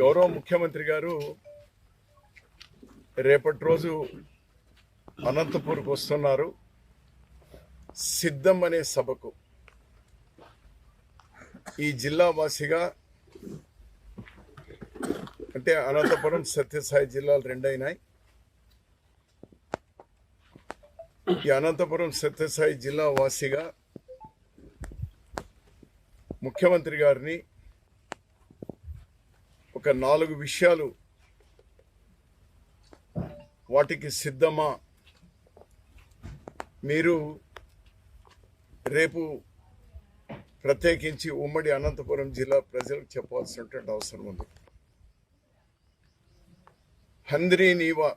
గౌరవ ముఖ్యమంత్రి గారు రేపటి రోజు అనంతపూర్కి వస్తున్నారు. సిద్ధం అనే సభకు ఈ జిల్లా వాసిగా అంటే అనంతపురం సత్యసాయి జిల్లాలు రెండైనాయి. ఈ అనంతపురం సత్యసాయి జిల్లా వాసిగా ముఖ్యమంత్రి గారిని ఒక నాలుగు విషయాలు వాటికి సిద్ధమా? మీరు రేపు ప్రత్యేకించి ఉమ్మడి అనంతపురం జిల్లా ప్రజలకు చెప్పాల్సినటువంటి అవసరం ఉంది. హంద్రీ నీవా.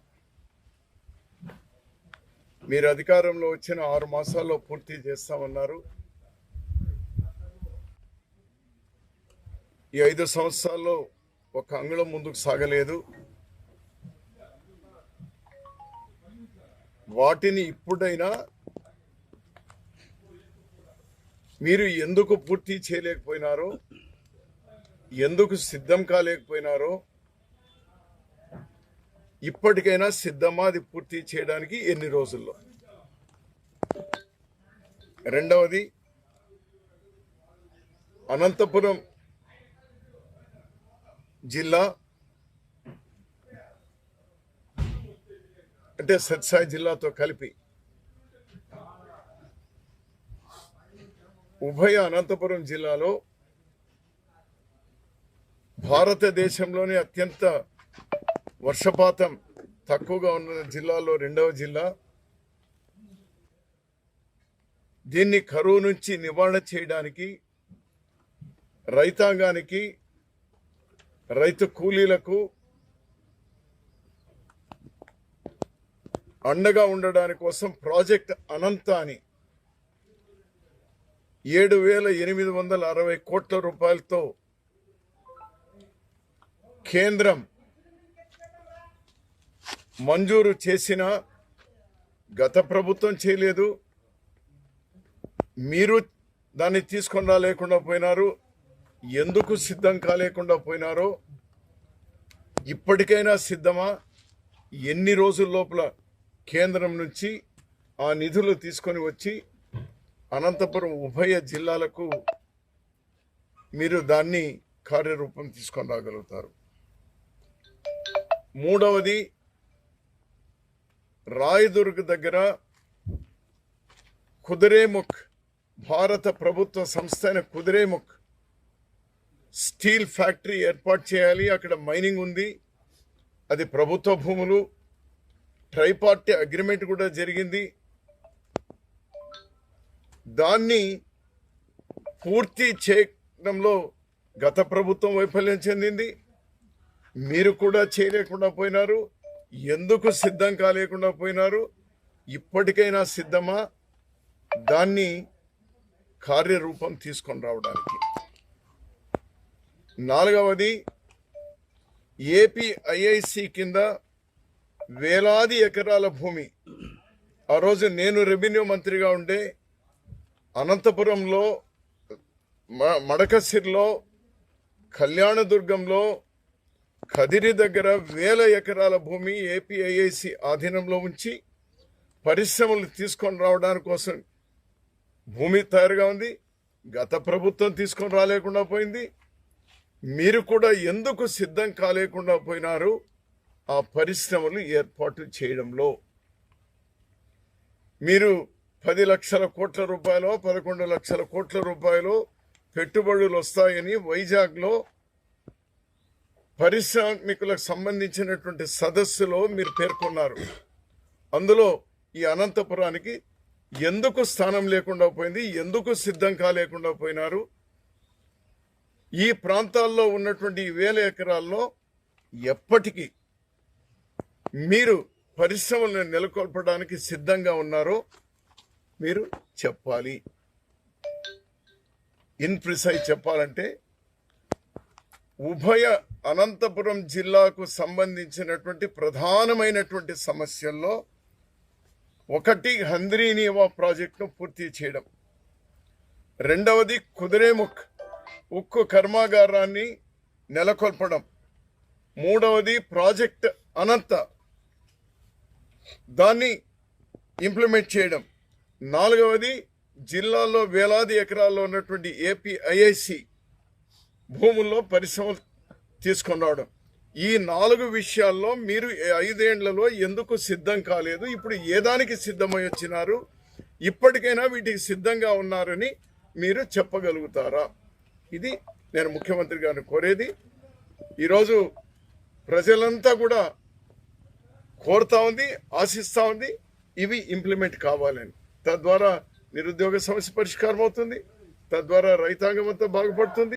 మీరు అధికారంలో వచ్చిన ఆరు మాసాల్లో పూర్తి చేస్తామన్నారు. ఈ ఐదు సంవత్సరాల్లో ఒక అంగుళం ముందుకు సాగలేదు. వాటిని ఇప్పుడైనా మీరు ఎందుకు పూర్తి చేయలేకపోయినారో ఎందుకు సిద్ధం కాలేకపోయినారో ఇప్పటికైనా సిద్ధమా అది పూర్తి చేయడానికి ఎన్ని రోజుల్లో? రెండవది అనంతపురం జిల్లా అంటే సత్సాయి జిల్లాతో కలిపి ఉభయ అనంతపురం జిల్లాలో భారతదేశంలోనే అత్యంత వర్షపాతం తక్కువగా ఉన్న జిల్లాలో రెండవ జిల్లా. దీన్ని కరువు నుంచి నివారణ చేయడానికి రైతాంగానికి రైతు కూలీలకు అండగా ఉండడాని కోసం ప్రాజెక్ట్ అనంత అని ఏడు వేల ఎనిమిది వందల అరవై కోట్ల రూపాయలతో కేంద్రం మంజూరు చేసిన గత ప్రభుత్వం చేయలేదు. మీరు దాన్ని తీసుకుండా లేకుండా పోయినారు. ఎందుకు సిద్ధం కాలేకుండా పోయినారో ఇప్పటికైనా సిద్ధమా? ఎన్ని రోజుల లోపల కేంద్రం నుంచి ఆ నిధులు తీసుకొని వచ్చి అనంతపురం ఉభయ జిల్లాలకు మీరు దాన్ని కార్యరూపం తీసుకొని రాగలుగుతారు? మూడవది రాయదుర్గ్ దగ్గర కుదిరేముఖ్ భారత ప్రభుత్వ సంస్థ అయిన కుదిరేముఖ్ స్టీల్ ఫ్యాక్టరీ ఏర్పాటు చేయాలి. అక్కడ మైనింగ్ ఉంది. అది ప్రభుత్వ భూములు. ట్రైపార్టీ అగ్రిమెంట్ కూడా జరిగింది. దాన్ని పూర్తి చేయడంలో గత ప్రభుత్వం వైఫల్యం చెందింది. మీరు కూడా చేయలేకుండా పోయినారు. ఎందుకు సిద్ధం కాలేకుండా పోయినారు? ఇప్పటికైనా సిద్ధమా? దాన్ని కార్యరూపం తీసుకొని రావడానికి. నాలుగవది ఏపీ ఐఐసి కింద వేలాది ఎకరాల భూమి. ఆ రోజు నేను రెవెన్యూ మంత్రిగా ఉండే అనంతపురంలో మ- మడకసిర్లో కళ్యాణదుర్గంలో కదిరి దగ్గర వేల ఎకరాల భూమి ఏపీఐఐసి ఆధీనంలో ఉంచి పరిశ్రమలు తీసుకొని రావడానికి కోసం భూమి తయారుగా ఉంది. గత ప్రభుత్వం తీసుకొని రాలేకుండా పోయింది. మీరు కూడా ఎందుకు సిద్ధం కాలేకుండా పోయినారు? ఆ పరిశ్రమలు ఏర్పాటు చేయడంలో. మీరు పది లక్షల కోట్ల రూపాయలు పదకొండు లక్షల కోట్ల రూపాయలు పెట్టుబడులు వస్తాయని వైజాగ్లో పారిశ్రామికులకు సంబంధించినటువంటి సదస్సులో మీరు పేర్కొన్నారు. అందులో ఈ అనంతపురానికి ఎందుకు స్థానం లేకుండా పోయింది? ఎందుకు సిద్ధం కాలేకుండా పోయినారు? ఈ ప్రాంతాల్లో ఉన్నటువంటి వేల ఎకరాల్లో ఎప్పటికీ మీరు పరిశ్రమలను నెలకొల్పడానికి సిద్ధంగా ఉన్నారో మీరు చెప్పాలి. ఇన్ ప్రిసైజ్ చెప్పాలంటే ఉభయ అనంతపురం జిల్లాకు సంబంధించినటువంటి ప్రధానమైనటువంటి సమస్యల్లో ఒకటి హంద్రీనీవా ప్రాజెక్టును పూర్తి చేయడం రెండవది కుదిరేముఖ్ ఉక్కు కర్మాగారాన్ని నెలకొల్పడం. మూడవది ప్రాజెక్ట్ అనంత. దాన్ని ఇంప్లిమెంట్ చేయడం. నాలుగవది జిల్లాలో వేలాది ఎకరాల్లో ఉన్నటువంటి ఏపీఐఐసి భూముల్లో పరిశ్రమలు తీసుకొని రావడం ఈ నాలుగు విషయాల్లో మీరు ఐదేండ్లలో ఎందుకు సిద్ధం కాలేదు? ఇప్పుడు ఏ దానికి సిద్ధమై వచ్చినారు? ఇప్పటికైనా వీటికి సిద్ధంగా ఉన్నారని మీరు చెప్పగలుగుతారా? ఇది నేను ముఖ్యమంత్రి గారిని కోరేది. ఈరోజు ప్రజలంతా కూడా కోరుతా ఉంది ఆశిస్తూ ఉంది ఇవి ఇంప్లిమెంట్ కావాలని. తద్వారా నిరుద్యోగ సమస్య పరిష్కారం అవుతుంది తద్వారా రైతాంగం అంతా బాగుపడుతుంది.